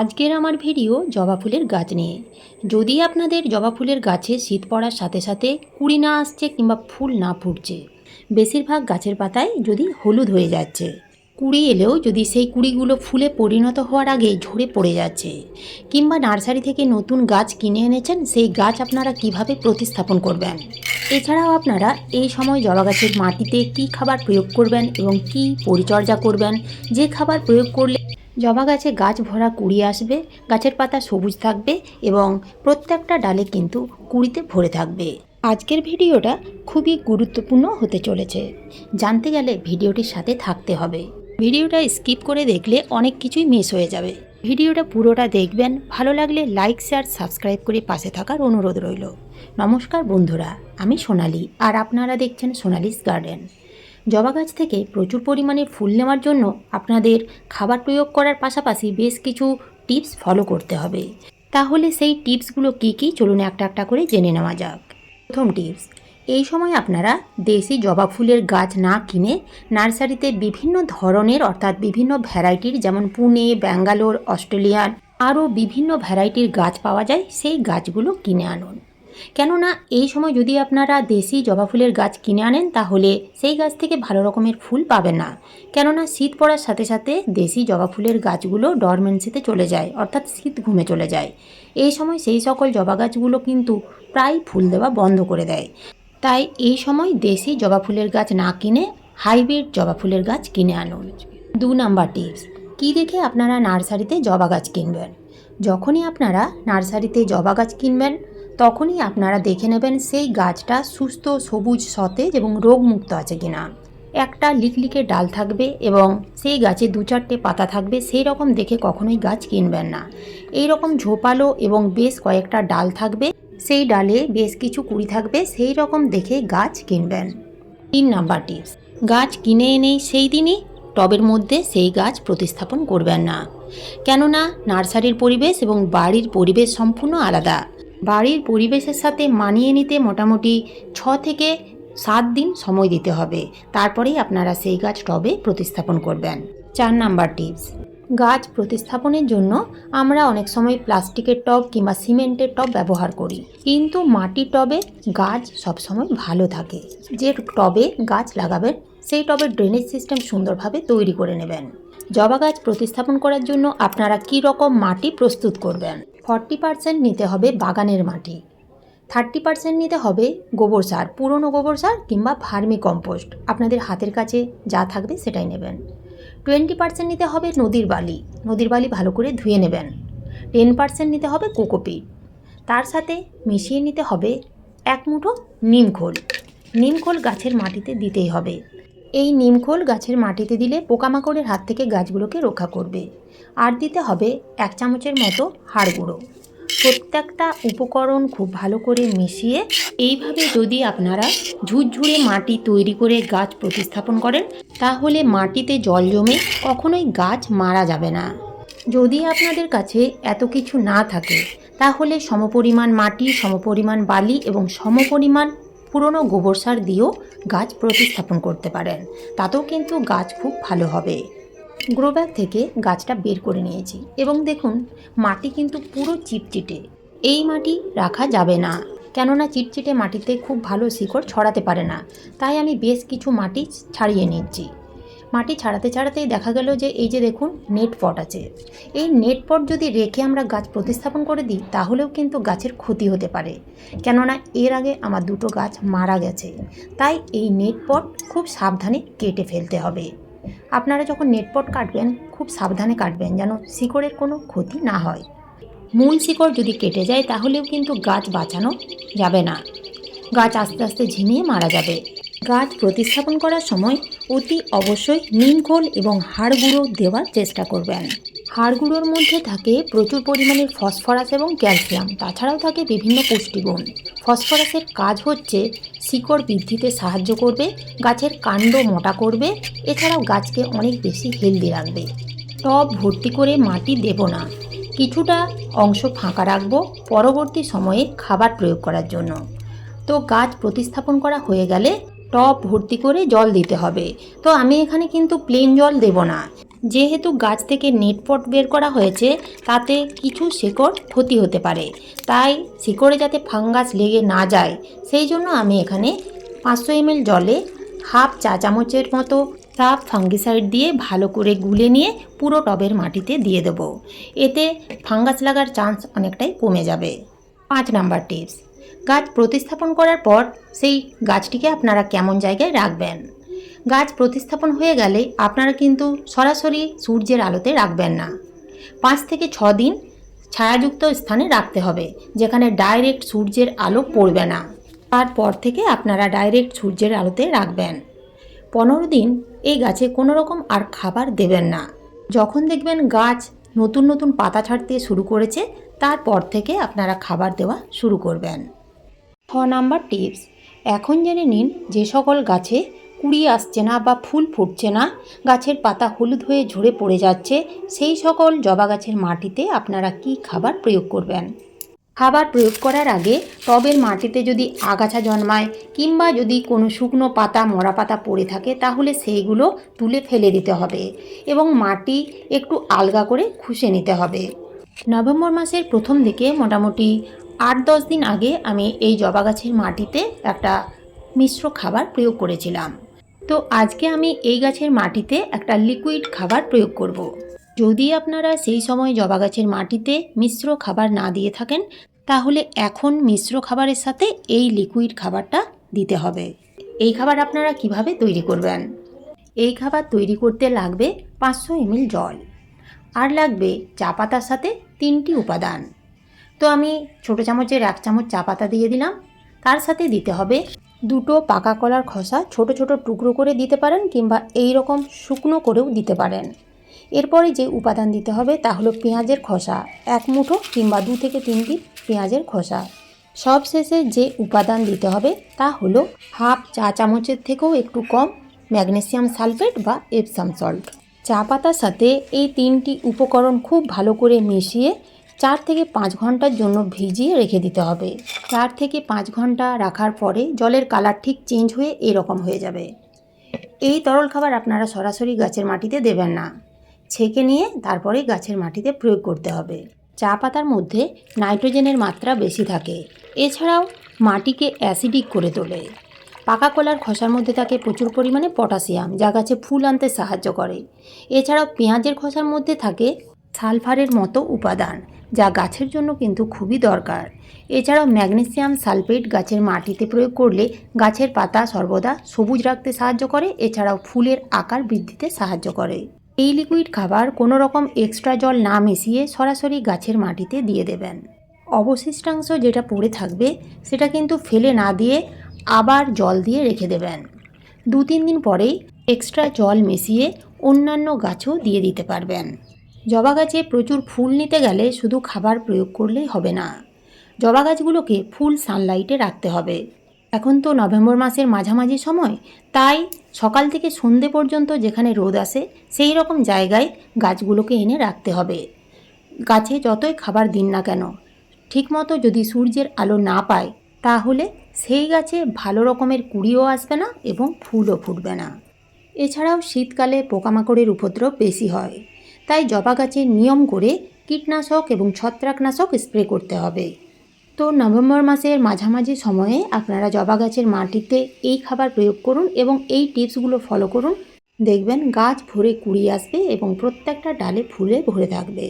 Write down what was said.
আজকের আমার ভিডিও জবা ফুলের গাছ নিয়ে। যদি আপনাদের জবা ফুলের গাছে শীত পড়ার সাথে সাথে কুড়ি না আসছে কিংবা ফুল না ফুটছে, বেশিরভাগ গাছের পাতায় যদি হলুদ হয়ে যাচ্ছে, কুড়ি এলেও যদি সেই কুড়িগুলো ফুলে পরিণত হওয়ার আগে ঝরে পড়ে যাচ্ছে, কিংবা নার্সারি থেকে নতুন গাছ কিনে এনেছেন, সেই গাছ আপনারা কীভাবে প্রতিস্থাপন করবেন? এছাড়াও আপনারা এই সময় জবা গাছের মাটিতে কী খাবার প্রয়োগ করবেন এবং কী পরিচর্যা করবেন, যে খাবার প্রয়োগ করলে জবা গাছে গাছ ভরা কুড়ি আসবে, গাছের পাতা সবুজ থাকবে এবং প্রত্যেকটা ডালে কিন্তু কুড়িতে ভরে থাকবে। আজকের ভিডিওটা খুবই গুরুত্বপূর্ণ হতে চলেছে। জানতে গেলে ভিডিওটির সাথে থাকতে হবে। ভিডিওটা স্কিপ করে দেখলে অনেক কিছুই মিস হয়ে যাবে। ভিডিওটা পুরোটা দেখবেন, ভালো লাগলে লাইক, শেয়ার, সাবস্ক্রাইব করে পাশে থাকার অনুরোধ রইল। নমস্কার বন্ধুরা, আমি সোনালি, আর আপনারা দেখছেন সোনালিস গার্ডেন। জবা গাছ থেকে প্রচুর পরিমাণে ফুল নেওয়ার জন্য আপনাদের খাবার প্রয়োগ করার পাশাপাশি বেশ কিছু টিপস ফলো করতে হবে। তাহলে সেই টিপসগুলো কী কী? চলুন একটা একটা করে জেনে নেওয়া যাক। প্রথম টিপস, এই সময় আপনারা দেশি জবা ফুলের গাছ না কিনে নার্সারিতে বিভিন্ন ধরনের অর্থাৎ বিভিন্ন ভ্যারাইটির যেমন পুনে, ব্যাঙ্গালোর অস্ট্রেলিয়ান আরও বিভিন্ন ভ্যারাইটির গাছ পাওয়া যায়, সেই গাছগুলো কিনে আনুন। কেননা এই সময় যদি আপনারা দেশি জবা ফুলের গাছ কিনে আনেন, তাহলে সেই গাছ থেকে ভালো রকমের ফুল পাবেন না। কেননা শীত পড়ার সাথে সাথে দেশি জবা ফুলের গাছগুলো ডরমেন্সিতে চলে যায়, অর্থাৎ শীত ঘুমে চলে যায়। এই সময় সেই সকল জবা গাছগুলো কিন্তু প্রায় ফুল দেওয়া বন্ধ করে দেয়। তাই এই সময় দেশি জবা ফুলের গাছ না কিনে হাইব্রিড জবা ফুলের গাছ কিনে আনুন। দু নাম্বার টিপস, কী দেখে আপনারা নার্সারিতে জবা গাছ কিনবেন? যখনই আপনারা নার্সারিতে জবা গাছ কিনবেন তখনই আপনারা দেখে নেবেন সেই গাছটা সুস্থ, সবুজ, সতেজ এবং রোগমুক্ত আছে কিনা। একটা লিকলিকে ডাল থাকবে এবং সেই গাছে দু চারটে পাতা থাকবে, সেই রকম দেখে কখনোই গাছ কিনবেন না। এই রকম ঝোপালো এবং বেশ কয়েকটা ডাল থাকবে, সেই ডালে বেশ কিছু কুড়ি থাকবে, সেই রকম দেখে গাছ কিনবেন। তিন নাম্বার টিপস, গাছ কিনে এনেই সেই দিনই টবের মধ্যে সেই গাছ প্রতিস্থাপন করবেন না। কেননা নার্সারির পরিবেশ এবং বাড়ির পরিবেশ সম্পূর্ণ আলাদা। বাড়ির পরিবেশের সাথে মানিয়ে নিতে মোটামুটি ছ থেকে সাত দিন সময় দিতে হবে। তারপরেই আপনারা সেই গাছ টবে প্রতিস্থাপন করবেন। চার নাম্বার টিপস। গাছ প্রতিস্থাপনের জন্য আমরা অনেক সময় প্লাস্টিকের টব কিংবা সিমেন্টের টব ব্যবহার করি। কিন্তু মাটির টবে গাছ সবসময় ভালো থাকে। যে টবে গাছ লাগাবেন, সেই টবের ড্রেনেজ সিস্টেম সুন্দরভাবে তৈরি করে নেবেন। জবা গাছ প্রতিস্থাপন করার জন্য আপনারা কী রকম মাটি প্রস্তুত করবেন? ফর্টি পার্সেন্ট নিতে হবে বাগানের মাটি। থার্টি পার্সেন্ট নিতে হবে গোবর সার, পুরনো গোবর সার কিংবা ভার্মি কম্পোস্ট। আপনাদের হাতের কাছে যা থাকবে সেটাই নেবেন। টোয়েন্টি পার্সেন্ট নিতে হবে নদীর বালি। নদীর বালি ভালো করে ধুয়ে নেবেন। টেন পার্সেন্ট নিতে হবে কোকোপিট। তার সাথে মিশিয়ে নিতে হবে এক মুঠো নিমখোল। নিমখোল গাছের মাটিতে দিতেই হবে। এই নিমখোল গাছের মাটিতে দিলে পোকামাকড়ের হাত থেকে গাছগুলোকে রক্ষা করবে। আর দিতে হবে এক চামচের মতো হাড় গুঁড়ো। প্রত্যেকটা উপকরণ খুব ভালো করে মিশিয়ে এইভাবে যদি আপনারা ঝুরঝুরে মাটি তৈরি করে গাছ প্রতিস্থাপন করেন, তাহলে মাটিতে জল জমে কখনোই গাছ মারা যাবে না। যদি আপনাদের কাছে এত কিছু না থাকে, তাহলে সমপরিমাণ মাটি, সমপরিমাণ বালি এবং সমপরিমাণ পুরনো গোবর সার দিয়েও গাছ প্রতিস্থাপন করতে পারেন। তাতেও কিন্তু গাছ খুব ভালো হবে। গ্রো ব্যাগ থেকে গাছটা বের করে নিয়েছি। এবং দেখুন, মাটি কিন্তু পুরো চিপচিটে এই মাটি রাখা যাবে না। কেননা চিটচিটে মাটিতে খুব ভালো শিকড় ছড়াতে পারে না। তাই আমি বেশ কিছু মাটি ছাড়িয়ে নিচ্ছি। মাটি ছাড়াতে ছাড়াতেই দেখা গেল যে এই যে দেখুন, নেট পট আছে। এই নেট পট যদি রেখে আমরা গাছ প্রতিস্থাপন করে দিই, তাহলেও কিন্তু গাছের ক্ষতি হতে পারে। কেননা এর আগে আমার দুটো গাছ মারা গেছে। তাই এই নেট পট খুব সাবধানে কেটে ফেলতে হবে। আপনারা যখন নেটপট কাটবেন, খুব সাবধানে কাটবেন যেন শিকড়ের কোনো ক্ষতি না হয়। মূল শিকড় যদি কেটে যায়, তাহলেও কিন্তু গাছ বাঁচানো যাবে না। গাছ আস্তে আস্তে ঝিমিয়ে মারা যাবে। গাছ প্রতিস্থাপন করার সময় অতি অবশ্যই নিমখোল এবং হাড় গুঁড়ো দেওয়ার চেষ্টা করবেন। হাড় গুঁড়োর মধ্যে থাকে প্রচুর পরিমাণে ফসফরাস এবং ক্যালসিয়াম, তাছাড়াও থাকে বিভিন্ন পুষ্টিগুণ। ফসফরাসের কাজ হচ্ছে শিকড় বৃদ্ধিতে সাহায্য করবে, গাছের কাণ্ড মোটা করবে, এছাড়াও গাছকে অনেক বেশি হেলদি রাখবে। টব ভর্তি করে মাটি দেব না। কিছুটা অংশ ফাঁকা রাখব পরবর্তী সময়ে খাবার প্রয়োগ করার জন্য। তো গাছ প্রতিস্থাপন করা হয়ে গেলে টব ভর্তি করে জল দিতে হবে। তো আমি এখানে কিন্তু প্লেন জল দেব না। যেহেতু গাছ থেকে নেটপট বের করা হয়েছে, তাতে কিছু শিকড় ক্ষতি হতে পারে। তাই শিকড়ে যাতে ফাঙ্গাস লেগে না যায়, সেই জন্য আমি এখানে পাঁচশো এমএল জলে হাফ চা চামচের মতো সাফ ফাঙ্গিসাইড দিয়ে ভালো করে গুলে নিয়ে পুরো টবের মাটিতে দিয়ে দেব। এতে ফাঙ্গাস লাগার চান্স অনেকটাই কমে যাবে। পাঁচ নাম্বার টিপস গাছ প্রতিস্থাপন করার পর সেই গাছটিকে আপনারা কেমন জায়গায় রাখবেন? গাছ প্রতিস্থাপন হয়ে গেলে আপনারা কিন্তু সরাসরি সূর্যের আলোতে রাখবেন না। পাঁচ থেকে ছ দিন ছায়াযুক্ত স্থানে রাখতে হবে, যেখানে ডাইরেক্ট সূর্যের আলো পড়বে না। তারপর থেকে আপনারা ডাইরেক্ট সূর্যের আলোতে রাখবেন। পনেরো দিন এই গাছে কোনো রকম আর খাবার দেবেন না। যখন দেখবেন গাছ নতুন নতুন পাতা ছাড়তে শুরু করেছে, তারপর থেকে আপনারা খাবার দেওয়া শুরু করবেন। ছ নাম্বার টিপস। এখন জেনে নিন যে সকল গাছে কুড়ি আসছে না বা ফুল ফুটছে না, গাছের পাতা হলুদ হয়ে ঝরে পড়ে যাচ্ছে, সেই সকল জবা গাছের মাটিতে আপনারা কি খাবার প্রয়োগ করবেন? খাবার প্রয়োগ করার আগে টবের মাটিতে যদি আগাছা জন্মায় কিংবা যদি কোনো শুকনো পাতা, মরা পাতা পড়ে থাকে, তাহলে সেইগুলো তুলে ফেলে দিতে হবে এবং মাটি একটু আলগা করে খুশে নিতে হবে। নভেম্বর মাসের প্রথম দিকে মোটামুটি আট দশ দিন আগে আমি এই জবা গাছের মাটিতে একটা মিশ্র খাবার প্রয়োগ করেছিলাম। তো আজকে আমি এই গাছের মাটিতে একটা লিকুইড খাবার প্রয়োগ করব। যদি আপনারা সেই সময় জবা গাছের মাটিতে মিশ্র খাবার না দিয়ে থাকেন, তাহলে এখন মিশ্র খাবারের সাথে এই লিকুইড খাবারটা দিতে হবে। এই খাবার আপনারা কীভাবে তৈরি করবেন? এই খাবার তৈরি করতে লাগবে পাঁচশো এমএল জল। আর লাগবে চা পাতার সাথে তিনটি উপাদান। তো আমি ছোটো চামচের এক চামচ চা পাতা দিয়ে দিলাম। তার সাথে দিতে হবে দুটো পাকা কলার খোসা। ছোট ছোট টুকরো করে দিতে পারেন কিংবা এই রকম শুকনো করেও দিতে পারেন। এরপরে যে উপাদান দিতে হবে তা হলো পেঁয়াজের খোসা। এক মুঠো কিংবা দু থেকে তিনটি পেঁয়াজের খোসা। সব শেষে যে উপাদান দিতে হবে তা হলো হাফ চা চামচের থেকেও একটু কম ম্যাগনেসিয়াম সালফেট বা এপসাম সল্ট। চা পাতার সাথে এই তিনটি উপকরণ খুব ভালো করে মিশিয়ে চার থেকে পাঁচ ঘণ্টার জন্য ভিজিয়ে রেখে দিতে হবে। চার থেকে পাঁচ ঘণ্টা রাখার পরে জলের কালার ঠিক চেঞ্জ হয়ে এরকম হয়ে যাবে। এই তরল খাবার আপনারা সরাসরি গাছের মাটিতে দেবেন না। ছেঁকে নিয়ে তারপরে গাছের মাটিতে প্রয়োগ করতে হবে। চা পাতার মধ্যে নাইট্রোজেনের মাত্রা বেশি থাকে। এছাড়াও মাটিকে অ্যাসিডিক করে তোলে। পাকা কলার খোসার মধ্যে থাকে প্রচুর পরিমাণে পটাশিয়াম, যা গাছে ফুল আনতে সাহায্য করে। এছাড়াও পেঁয়াজের খোসার মধ্যে থাকে সালফারের মতো উপাদান, যা গাছের জন্য কিন্তু খুবই দরকার। এছাড়াও ম্যাগনেসিয়াম সালফেট গাছের মাটিতে প্রয়োগ করলে গাছের পাতা সর্বদা সবুজ রাখতে সাহায্য করে, এছাড়াও ফুলের আকার বৃদ্ধিতে সাহায্য করে। এই লিকুইড খাবার কোনো রকম এক্সট্রা জল না মিশিয়ে সরাসরি গাছের মাটিতে দিয়ে দেবেন। অবশিষ্টাংশ যেটা পড়ে থাকবে, সেটা কিন্তু ফেলে না দিয়ে আবার জল দিয়ে রেখে দেবেন। দু তিন দিন পরেই এক্সট্রা জল মিশিয়ে অন্যান্য গাছও দিয়ে দিতে পারবেন। জবা গাছে প্রচুর ফুল নিতে গেলে শুধু খাবার প্রয়োগ করলেই হবে না। জবা গাছগুলোকে ফুল সানলাইটে রাখতে হবে। এখন তো নভেম্বর মাসের মাঝামাঝি সময়, তাই সকাল থেকে সন্ধে পর্যন্ত যেখানে রোদ আসে, সেই রকম জায়গায় গাছগুলোকে এনে রাখতে হবে। গাছে যতই খাবার দিন না কেন, ঠিকমতো যদি সূর্যের আলো না পায়, তাহলে সেই গাছে ভালো রকমের কুড়িও আসবে না এবং ফুলও ফুটবে না। এছাড়াও শীতকালে পোকামাকড়ের উপদ্রব বেশি হয়। তাই জবা গাছের নিয়ম করে কীটনাশক এবং ছত্রাকনাশক স্প্রে করতে হবে। তো নভেম্বর মাসের মাঝামাঝি সময়ে আপনারা জবা গাছের মাটিতে এই খাবার প্রয়োগ করুন এবং এই টিপসগুলো ফলো করুন। দেখবেন গাছ ভরে কুড়িয়ে আসবে এবং প্রত্যেকটা ডালে ফুলে ভরে থাকবে।